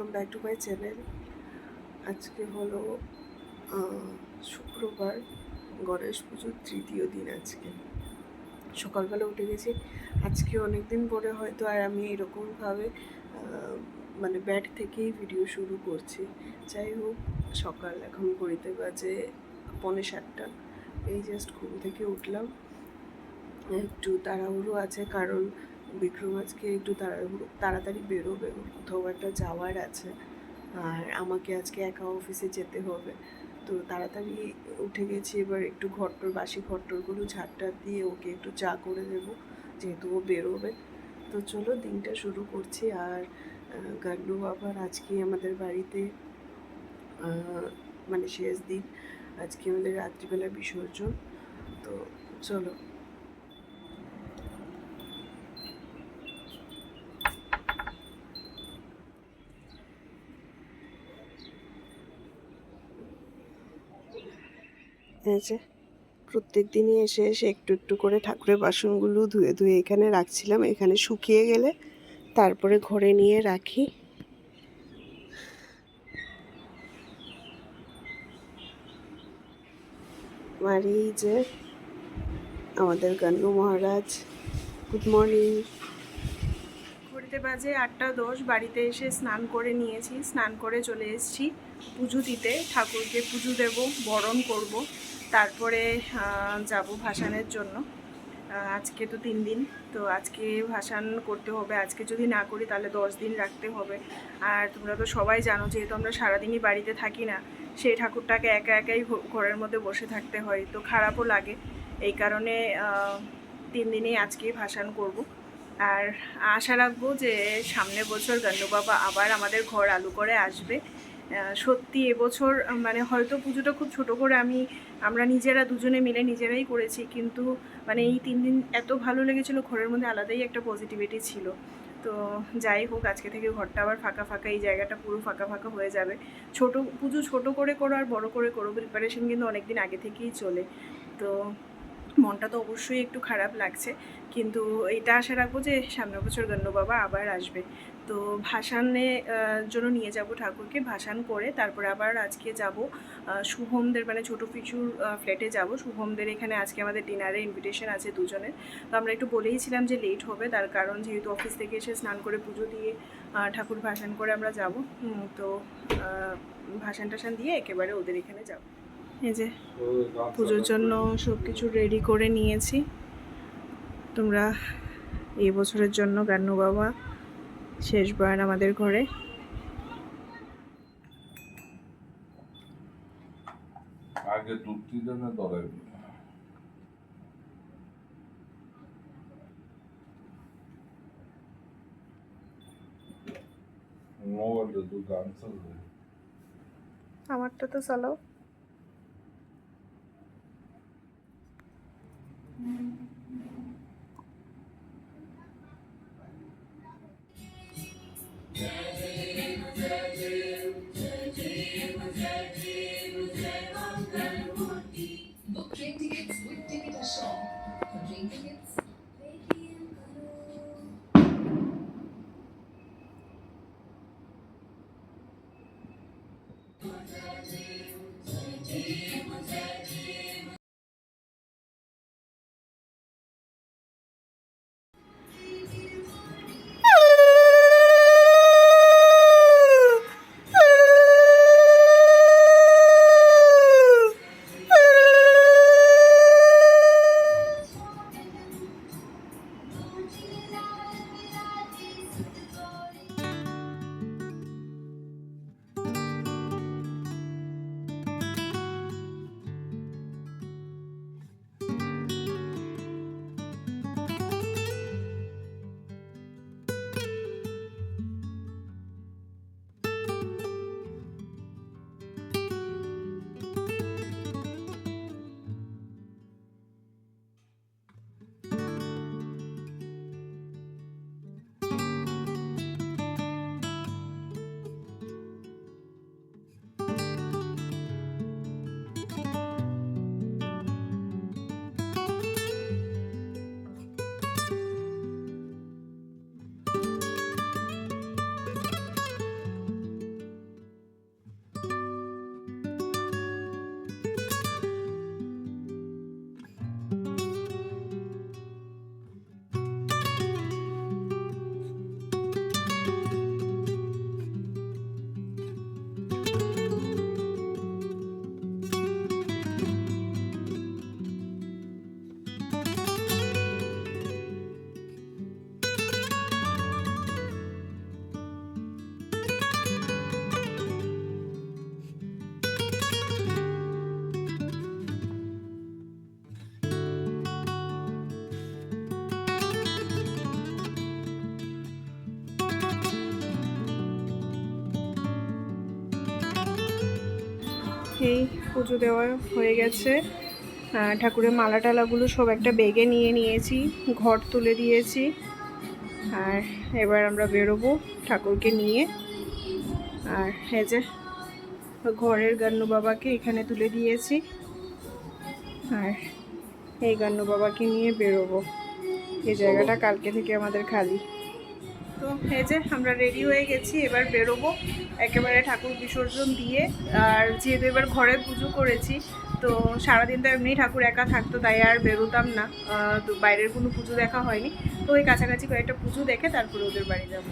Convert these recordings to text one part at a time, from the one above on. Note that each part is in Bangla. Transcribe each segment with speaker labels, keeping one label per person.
Speaker 1: Welcome back to my channel আজকে হলো শুক্রবার, গণেশ পুজোর তৃতীয় দিন আজকে। সকালবেলা উঠে গেছি। আজকে অনেক দিন পরে হয়তো আর আমি এরকমভাবে মানে ব্যাট থেকেই ভিডিও শুরু করছি। যাই হোক, সকাল এখন ঘড়িতে বাজে পৌনে সাতটা। এই জাস্ট ঘুম থেকে উঠলাম। একটু তাড়াহুড়ো আছে কারণ বিক্রম আজকে একটু তাড়াতাড়ি বেরোবে, কোথাও একটা যাওয়ার আছে। আর আমাকে আজকে একা অফিসে যেতে হবে। তো তাড়াতাড়ি উঠে গেছি, এবার একটু ঘরটর, বাসি ঘরটরগুলো ঝাড়টার দিয়ে ওকে একটু চা করে দেবো, যেহেতু ও বেরোবে। তো চলো, দিনটা শুরু করছি। আর গান্ডু বাবার আজকে আমাদের বাড়িতে মানে শেষ দিন। আজকে আমাদের রাত্রিবেলা বিসর্জন। তো চলো এই যে প্রত্যেক দিনই এসে এসে একটু একটু করে ঠাকুরের বাসনগুলো ধুয়ে ধুয়ে এখানে রাখছিলাম। এখানে শুকিয়ে গেলে তারপরে ঘরে নিয়ে রাখি। আর এই যে আমাদের গান্নু মহারাজ গুড মর্নিং ঘড়িতে বাজে, আটটা দশ, বাড়িতে এসে স্নান করে নিয়েছি। স্নান করে চলে এসেছি পুজো দিতে। ঠাকুরকে পুজো দেব, বরণ করব, তারপরে যাব ভাসানের জন্য। আজকে তো তিন দিন, তো আজকে ভাসান করতে হবে। আজকে যদি না করি তাহলে দশ দিন রাখতে হবে। আর তোমরা তো সবাই জানো, যেহেতু আমরা সারাদিনই বাড়িতে থাকি না, সেই ঠাকুরটাকে একা একাই ঘরের মধ্যে বসে থাকতে হয়। তো খারাপও লাগে। এই কারণে তিন দিনেই আজকেই ভাসান করব। আর আশা রাখব যে সামনের বছর গান্ডু বাবা আবার আমাদের ঘর আলু করে আসবে। সত্যি এবছর মানে হয়তো পুজোটা খুব ছোট করে আমি, আমরা নিজেরা দুজনে মিলে নিজেরাই করেছি, কিন্তু মানে এই তিন দিন এত ভালো লেগেছিল, ঘরের মধ্যে আলাদাই একটা পজিটিভিটি ছিল। তো যাই হোক, আজকে থেকে ঘরটা আবার ফাঁকা ফাঁকা, এই জায়গাটা পুরো ফাঁকা ফাঁকা হয়ে যাবে। ছোট, পুজো ছোট করে করো আর বড় করে করো প্রিপারেশন কিন্তু অনেক দিন আগে থেকেই চলে। তো মনটা তো অবশ্যই একটু খারাপ লাগছে। কিন্তু এটা আশা রাখব যে সামনের বছর গণ্য বাবা আবার আসবে। তো ভাসানে জন্য নিয়ে যাব ঠাকুরকে ভাসান করে তারপরে আবার আজকে যাব শুভমদের মানে ছোটো পিছুর ফ্ল্যাটে যাব। শুভমদের এখানে আজকে আমাদের ডিনারে ইনভিটেশন আছে দুজনের। তো আমরা একটু বলেইছিলাম যে লেট হবে তার কারণ যেহেতু অফিস থেকে এসে স্নান করে পুজো দিয়ে ঠাকুর ভাসান করে আমরা যাব। তো ভাসান টাসান দিয়ে একেবারে ওদের এখানে যাব। এই যে পুজোর জন্য সব কিছু রেডি করে নিয়েছি। তোমরা এই বছরের জন্য গান্নু বাবা শেষবার আমাদের ঘরে?
Speaker 2: আগে দুধ
Speaker 1: আমারটা তো চালাও।
Speaker 3: Lord Jesus.
Speaker 1: এই পুজো দেওয়া হয়ে গেছে। ঠাকুরের মালা টালাগুলো সব একটা বেগে নিয়ে নিয়েছি, ঘর তুলে দিয়েছি। আর এবার আমরা বেরোবো ঠাকুরকে নিয়ে। আর এই যে ঘরের গান্নু বাবাকে এখানে তুলে দিয়েছি। আর এই গান্নু বাবাকে নিয়ে বেরোবো। এই জায়গাটা কালকে থেকে আমাদের খালি। তো এই যে আমরা রেডি হয়ে গেছি, এবার বেরোবো। একেবারে ঠাকুর বিসর্জন দিয়ে, আর যেহেতু এবার ঘরে পুজো করেছি, তো সারাদিন তো এমনি ঠাকুর একা থাকতো, তাই আর বেরোতাম না। তো বাইরের কোনো পুজো দেখা হয়নি। তো ওই কাছাকাছি কয়েকটা পুজো দেখে তারপরে ওদের বাড়ি যাব।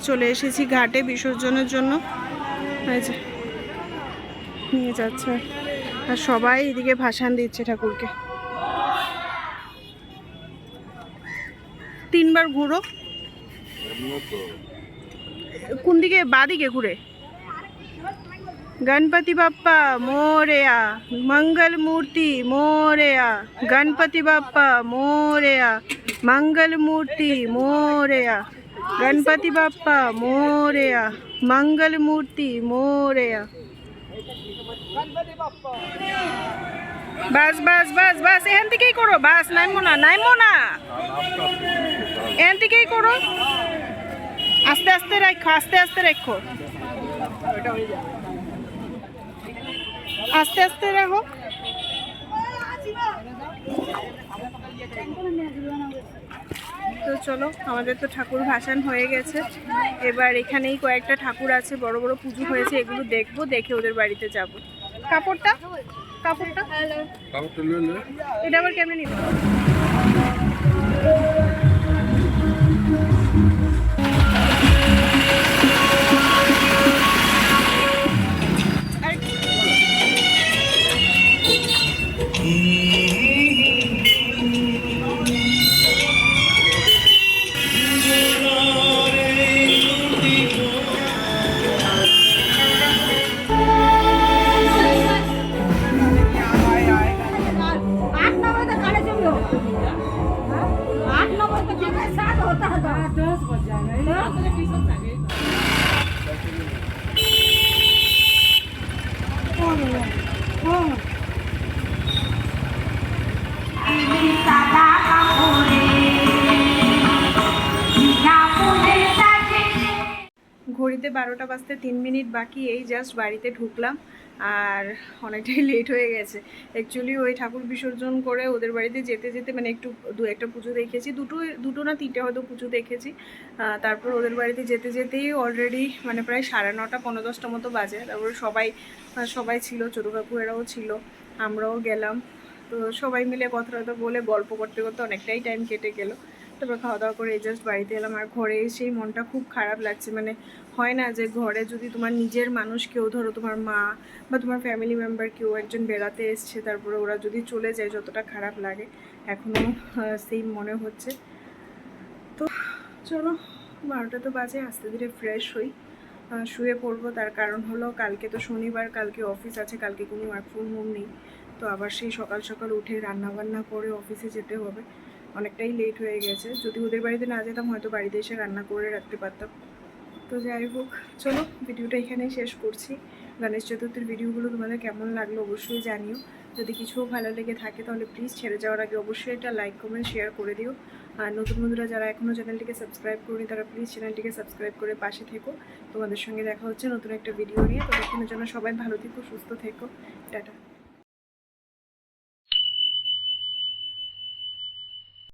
Speaker 1: চলে এসেছি ঘাটে বিসর্জনের জন্য। নিয়ে যাচ্ছে। আর সবাই এদিকে ভাসান দিচ্ছে ঠাকুরকে। তিনবার ঘুরো। কোন দিকে? বা দিকে ঘুরে। গণপতি বাপ্পা, মোরেয়া, মঙ্গল মূর্তি, মোরেয়া। গণপতি বাপ্পা, মোরেয়া, মঙ্গল মূর্তি, মোরেয়া। গণপতি বাপ্পা মোরেয়া মঙ্গল মূর্তি মোরেয়া বাস বাস বাস বাস এখান থেকেই করো বাস নাইমো না নাইমো না এখান থেকেই করো আস্তে আস্তে রাখো আস্তে আস্তে রাখো আস্তে আস্তে রাখো চলো আমাদের তো ঠাকুর ভাসান হয়ে গেছে। এবার এখানেই কয়েকটা ঠাকুর আছে বড় বড় পুজো হয়েছে এগুলো দেখব দেখে ওদের বাড়িতে যাব। কাপড়টা? কাপড়টা? এটা আবার কেমন নিব? ঘড়িতে বারোটা বাজতে তিন মিনিট বাকি এই জাস্ট বাড়িতে ঢুকলাম। আর অনেকটাই লেট হয়ে গেছে। অ্যাকচুয়ালি ওই ঠাকুর বিসর্জন করে ওদের বাড়িতে যেতে যেতে মানে একটু দু একটা পুজো দেখেছি। দুটো দুটো না তিনটে হয়তো পুজো দেখেছি। তারপর ওদের বাড়িতে যেতে যেতেই অলরেডি মানে প্রায় সাড়ে নটা, পনেরো, দশটা মতো বাজে। তারপরে সবাই সবাই ছিল, ছোটো কাকু এরাও ছিল, আমরাও গেলাম। তো সবাই মিলে কথা বলে গল্প করতে করতে অনেকটাই টাইম কেটে গেলো। তারপর খাওয়া দাওয়া করে জাস্ট বাড়িতে এলাম। আর ঘরে এসেই মনটা খুব খারাপ লাগছে। মানে হয় না যে ঘরে যদি তোমার নিজের মানুষ কেউ, ধরো তোমার মা বা তোমার ফ্যামিলি মেম্বার কেউ একজন বেড়াতে এসছে, তারপরে ওরা যদি চলে যায়, যতটা খারাপ লাগে। এখনও সেই মনে হচ্ছে। তো চলো, বারোটা তো বাজে, আস্তে ধীরে ফ্রেশ হই। শুয়ে পড়ব। তার কারণ হলো, কালকে তো শনিবার, কালকে অফিস আছে, কালকে কোনো ওয়ার্ক ফ্রম হোম নেই। তো আবার সেই সকাল সকাল উঠে রান্না বান্না করে অফিসে যেতে হবে। অনেকটাই লেট হয়ে গেছে। যদি ওদের বাড়িতে না যেতাম, হয়তো বাড়িতে এসে রান্না করে রাখতে পারতাম। তো যাই হোক, চলো ভিডিওটা এখানেই শেষ করছি। গণেশ চতুর্থীর ভিডিওগুলো তোমাদের কেমন লাগল অবশ্যই জানিও। যদি কিছু ভালো লেগে থাকে, তাহলে প্লিজ ছেড়ে যাওয়ার আগে অবশ্যই একটা লাইক কমেন্ট শেয়ার করে দিও। আর নতুন বন্ধুরা যারা এখনও চ্যানেলটিকে সাবস্ক্রাইব করেনি, তারা প্লিজ চ্যানেলটিকে সাবস্ক্রাইব করে পাশে থেকো। তোমাদের সঙ্গে দেখা হচ্ছে নতুন একটা ভিডিও নিয়ে। ততক্ষণের জন্য সবাই ভালো থেকো, সুস্থ থেকো। টাটা।